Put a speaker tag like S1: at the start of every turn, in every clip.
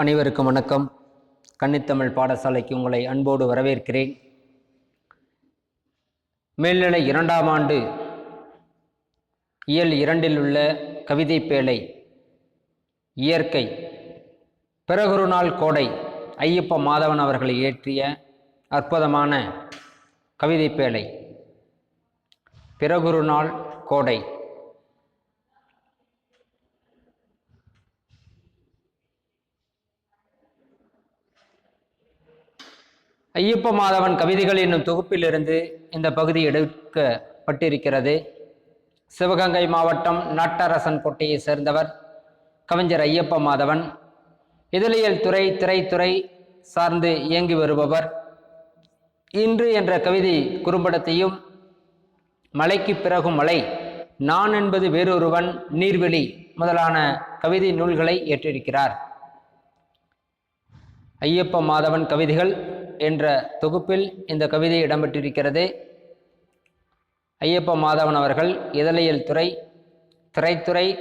S1: அனைவருக்கும் வணக்கம். கன்னித்தமிழ் பாடசாலைக்கு உங்களை அன்போடு வரவேற்கிறேன். மேல்நிலை இரண்டாம் ஆண்டு இயல் இரண்டில் உள்ள கவிதை பேழை இயற்கை பிறகுரு நாள் கோடை ஐயப்ப மாதவன் அவர்கள் இயற்றிய அற்புதமான கவிதை பேழை பிறகுரு நாள் கோடை. ஐயப்ப மாதவன் கவிதைகள் என்னும் தொகுப்பிலிருந்து இந்த பகுதி எடுக்கப்பட்டிருக்கிறது. சிவகங்கை மாவட்டம் நாட்டரசன் கோட்டையை சேர்ந்தவர் கவிஞர் ஐயப்ப மாதவன். இதழியல் துறை திரைத்துறை சார்ந்து இயங்கி வருபவர். இன்று என்ற கவிதை குறும்படத்தையும் மலைக்கு பிறகும் மலை நான் என்பது வேறொருவன் நீர்வெளி முதலான கவிதை நூல்களை ஏற்றிருக்கிறார். ஐயப்ப மாதவன் கவிதைகள் என்ற தொகுப்பில் இந்த கவிதை இடம்பெற்றிருக்கிறது. ஐயப்ப மாதவன் அவர்கள் இதழியல் துறை திரைத்துறை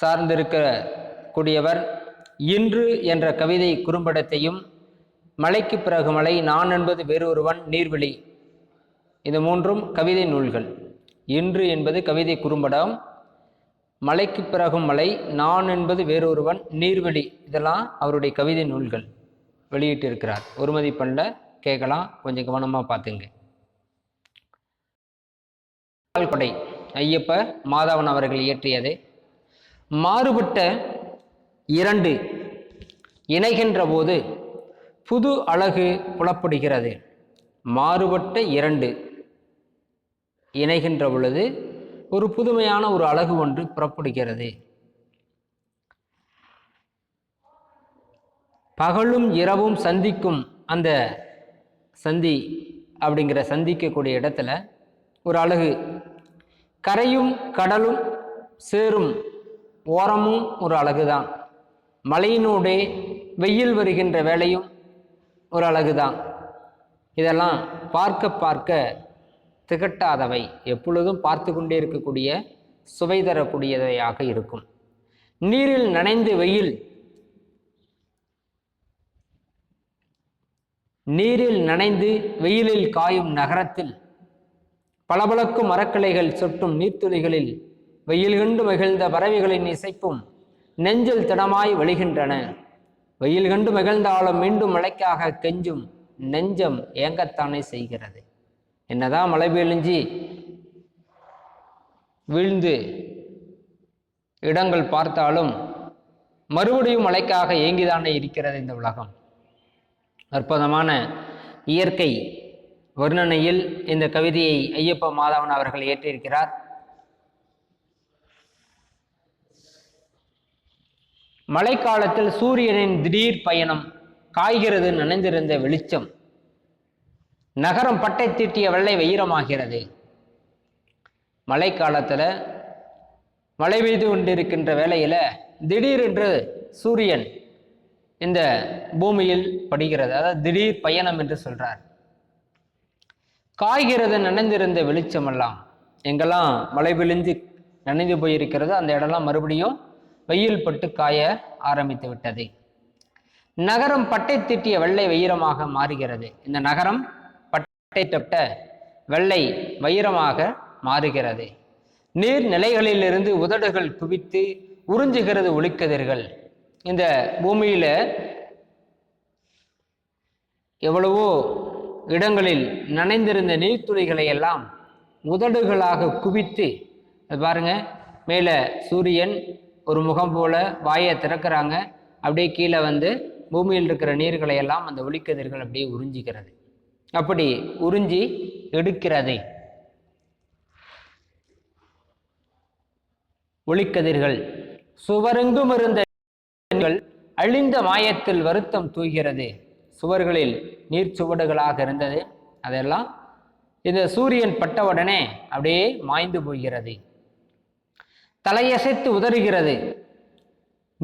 S1: சார்ந்திருக்க கூடியவர் இன்று என்ற கவிதை குறும்படத்தையும் மலைக்கு பிறகு மலை நான் என்பது வேறொருவன் நீர்வெளி இது மூன்றும் கவிதை நூல்கள். இன்று என்பது கவிதை குறும்படம். மலைக்கு பிறகும் மலை நான் என்பது வேறொருவன் நீர்வெளி இதெல்லாம் அவருடைய கவிதை நூல்கள். வெளியிட்டிருக்கிறார். ஒருமதி பண்ணல கேட்கலாம் கொஞ்சம் கவனமாக பார்த்துங்க. கொடை ஐயப்ப மாதவன் அவர்கள் இயற்றியது. மாறுபட்ட இரண்டு இணைகின்ற போது புது அழகு புலப்படுகிறது. மாறுபட்ட இரண்டு இணைகின்ற பொழுது ஒரு புதுமையான ஒரு அழகு ஒன்று புறப்படுகிறது. பகலும் இரவும் சந்திக்கும் அந்த சந்தி அப்படிங்கிற சந்திக்கக்கூடிய இடத்துல ஒரு அழகு. கரையும் கடலும் சேரும் ஓரமும் ஒரு அழகுதான். மலையினூடே வெயில் வருகின்ற வேலையும் ஒரு அழகுதான். இதெல்லாம் பார்க்க பார்க்க திகட்டாதவை. எப்பொழுதும் பார்த்து கொண்டே இருக்கக்கூடிய சுவை தரக்கூடியவையாக இருக்கும். நீரில் நனைந்து வெயில் நீரில் நனைந்து வெயிலில் காயும் நகரத்தில் பளபளக்கும் மரக்கிளைகள் சொட்டும் நீர்த்துளிகளில் வெயில் கண்டு மகிழ்ந்த பறவைகளின் இசைப்பும் நெஞ்சில் திடமாய் வழிகின்றன. வெயில் கண்டு மகிழ்ந்தாலும் மீண்டும் மழைக்காக கெஞ்சும் நெஞ்சம் ஏங்கத்தானே செய்கிறது. என்னதான் மழை பெழிஞ்சி வீழ்ந்து இடங்கள் பார்த்தாலும் மறுபடியும் மழைக்காக ஏங்கிதானே இருக்கிறது இந்த உலகம். அற்புதமான இயற்கை வர்ணனையில் இந்த கவிதையை ஐயப்ப மாதவன் அவர்கள் ஏற்றிருக்கிறார் மழைக்காலத்தில் சூரியனின் திடீர் பயணம் காய்கிறது நனைந்திருந்த வெளிச்சம். நகரம் பட்டை தீட்டிய வெள்ளை வெயிரமாகிறது மழைக்காலத்தில் மழை பெய்து கொண்டிருக்கின்ற வேளையில் திடீரென்று சூரியன் இந்த பூமியில் படுகிறது. அதாவது திடீர் பயணம் என்று சொல்றார். காய்கிறது நனைந்திருந்த வெளிச்சமெல்லாம் எங்கெல்லாம் மழை விழுந்து நனைந்து போயிருக்கிறதோ அந்த இடம்லாம் மறுபடியும் வெயில் பட்டு காய ஆரம்பித்து விட்டது. நகரம் பட்டை திட்டிய வெள்ளை வைரமாக மாறுகிறது. இந்த நகரம் பட்டை தொட்ட வெள்ளை வைரமாக மாறுகிறது. நீர் நிலைகளிலிருந்து உதடுகள் குவித்து உறிஞ்சுகிறது ஒளிக்கதிர்கள். இந்த பூமியில் எவ்வளவோ இடங்களில் நனைந்திருந்த நீர்த்துளிகளை எல்லாம் உதடுகளாக குவித்து பாருங்க மேலே சூரியன் ஒரு முகம் போல வாயை திறக்கிறாங்க. அப்படியே கீழே வந்து பூமியில் இருக்கிற நீர்களை எல்லாம் அந்த ஒளிக்கதிர்கள் அப்படியே உறிஞ்சிக்கிறது அப்படி உறிஞ்சி எடுக்கிறது. ஒளிக்கதிர்கள் சுவரெங்கும் இருந்த அழிந்த மாயத்தில் வருத்தம் தூய்கிறது. சுவர்களில் நீர் சுவடுகளாக இருந்தது. அதெல்லாம் இந்த சூரியன் பட்டவுடனே அப்படியே மாய்ந்து போகிறது. தலையசைத்து உதறுகிறது.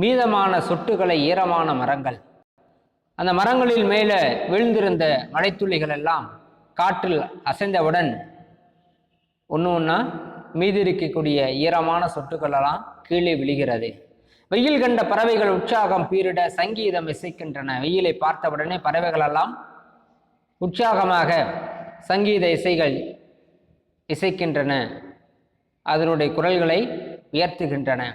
S1: மீதமான சொட்டுகளை ஈரமான மரங்கள். அந்த மரங்களில் மேலே விழுந்திருந்த மழைத்துளிகள் எல்லாம் காற்றில் அசைந்தவுடன் ஒன்று ஒன்றா மீதி இருக்கக்கூடிய ஈரமான சொட்டுகளெல்லாம் கீழே விழுகிறது. வெயில் கண்ட பறவைகள் உற்சாகம் பீரிட சங்கீதம் இசைக்கின்றன. வெயிலை பார்த்தவுடனே பறவைகளெல்லாம் உற்சாகமாக சங்கீத இசைகள் இசைக்கின்றன. அதனுடைய குரல்களை உயர்த்துகின்றன.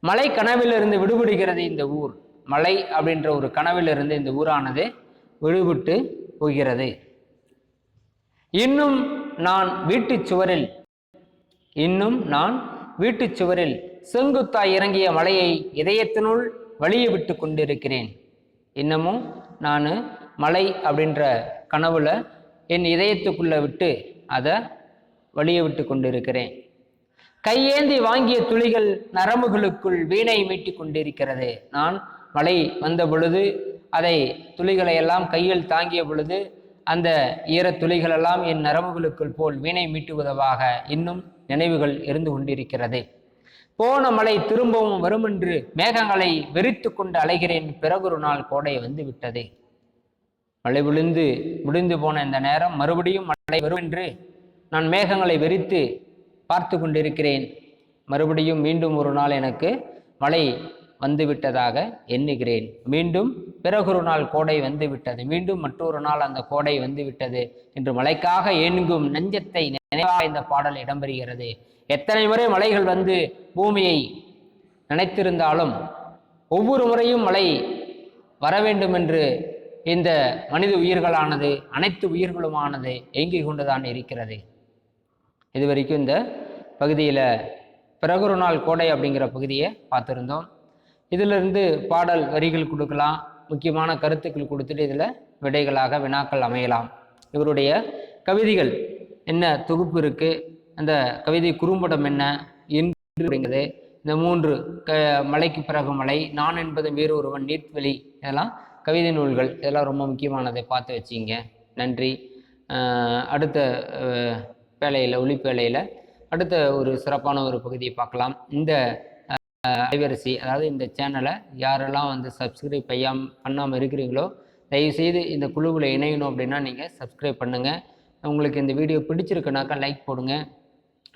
S1: மலை கனவிலிருந்து விடுபடுகிறது இந்த ஊர். மலை அப்படின்ற ஒரு கனவிலிருந்து இந்த ஊரானது விடுபட்டு போகிறது. இன்னும் நான் வீட்டுச் சுவரில் இன்னும் நான் வீட்டுச் சுவரில் செங்குத்தாய் இறங்கிய மலையை இதயத்தினுள் வழிய விட்டு கொண்டிருக்கிறேன். இன்னமும் நான் மலை அப்படின்ற கனவுல என் இதயத்துக்குள்ள விட்டு அதை வழிய விட்டு கொண்டிருக்கிறேன். கையேந்தி வாங்கிய துளிகள் நரம்புகளுக்குள் வீணை மீட்டிக் கொண்டிருக்கிறது. நான் மழை வந்த பொழுது அதை துளிகளை எல்லாம் கையில் தாங்கிய பொழுது அந்த ஈர துளிகளெல்லாம் என் நரம்புகளுக்குள் போல் வீணை மீட்டுவதாக இன்னும் நினைவுகள் இருந்து கொண்டிருக்கிறது. போன மழை திரும்பவும் வருமென்று மேகங்களை வெறித்து கொண்டு அலைகிறேன். பிறகொரு நாள் கோடை வந்து விட்டது மழை விழுந்து முடிந்து போன இந்த நேரம் மறுபடியும் மழை வரும் என்று நான் மேகங்களை வெறித்து பார்த்து கொண்டிருக்கிறேன் மறுபடியும் மீண்டும் ஒரு நாள் எனக்கு மழை வந்துவிட்டதாக எண்ணுகிறேன். மீண்டும் பிறகொரு நாள் கோடை வந்துவிட்டது. மீண்டும் மற்றொரு நாள் அந்த கோடை வந்துவிட்டது என்று மழைக்காக ஏங்கும் நெஞ்சத்தை நினைவாக இந்த பாடல் இடம்பெறுகிறது. எத்தனை முறை மலைகள் வந்து பூமியை நினைத்திருந்தாலும் ஒவ்வொரு முறையும் மழை வர வேண்டும் என்று இந்த மனித உயிர்களானது அனைத்து உயிர்களுமானது ஏங்கிக் கொண்டுதான் இருக்கிறது. இது வரைக்கும் இந்த பகுதியில் பிறகுரு நாள் கோடை அப்படிங்கிற பகுதியை பார்த்துருந்தோம். இதிலிருந்து பாடல் வரிகள் கொடுக்கலாம். முக்கியமான கருத்துக்கள் கொடுத்துட்டு இதில் விடைகளாக வினாக்கள் அமையலாம். இவருடைய கவிதைகள் என்ன தொகுப்பு இருக்குது அந்த கவிதை குறும்படம் என்ன? என்று அப்படிங்கிறது. இந்த மூன்று க மலைக்கு பிறகு மலை நான் என்பது வேறு ஒருவன் நீர்வெளி இதெல்லாம் கவிதை நூல்கள். இதெல்லாம் ரொம்ப முக்கியமானதை பார்த்து வச்சிங்க. நன்றி. அடுத்த வேலையில் ஒளிப்பேலையில் அடுத்த ஒரு சிறப்பான ஒரு பகுதியை பார்க்கலாம். இந்த அலைவரிசை அதாவது இந்த சேனலை யாரெல்லாம் வந்து சப்ஸ்கிரைப் பையாம் பண்ணாமல் இருக்கிறீங்களோ தயவுசெய்து இந்த குழுவில் இணையணும் அப்படின்னா நீங்கள் சப்ஸ்கிரைப் பண்ணுங்கள் உங்களுக்கு இந்த வீடியோ பிடிச்சிருக்குனாக்கா லைக் போடுங்க.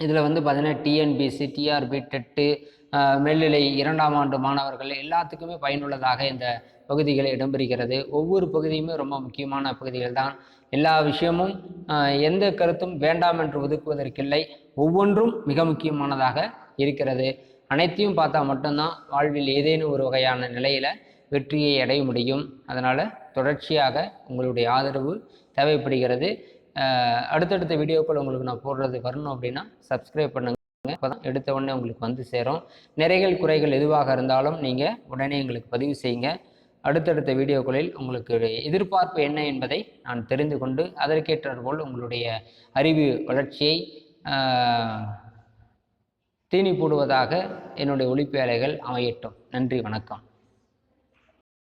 S1: இதில் வந்து பார்த்தீங்கன்னா டிஎன்பிசி டிஆர்பி டெட்டு மேல்நிலை இரண்டாம் ஆண்டு மாணவர்கள் எல்லாத்துக்குமே பயனுள்ளதாக இந்த பகுதிகள் இடம்பெறுகிறது. ஒவ்வொரு பகுதியுமே ரொம்ப முக்கியமான பகுதிகள் தான். எல்லா விஷயமும் எந்த கருத்தும் வேண்டாம் என்று ஒதுக்குவதற்கில்லை. ஒவ்வொன்றும் மிக முக்கியமானதாக இருக்கிறது. அனைத்தையும் பார்த்தா மட்டும்தான் வாழ்வில் ஏதேனும் ஒரு வகையான நிலையில் வெற்றியை அடைய முடியும். அதனால் தொடர்ச்சியாக உங்களுடைய ஆதரவு தேவைப்படுகிறது. அடுத்தடுத்த வீடியோக்கள் உங்களுக்கு நான் போடுறது வரணும் அப்படின்னா சப்ஸ்கிரைப் பண்ணுங்க. அப்போ தான் எடுத்த உடனே உங்களுக்கு வந்து சேரும். நிறைகள் குறைகள் எதுவாக இருந்தாலும் நீங்கள் உடனே எங்களுக்கு பதிவு செய்யுங்க. அடுத்தடுத்த வீடியோக்களில் உங்களுக்கு எதிர்பார்ப்பு என்ன என்பதை நான் தெரிந்து கொண்டு அதற்கேற்றாற்போல் உங்களுடைய அறிவு வளர்ச்சியை தீனி போடுவதாக என்னுடைய ஒளிப்பேழைகள் அமையட்டும். நன்றி வணக்கம்.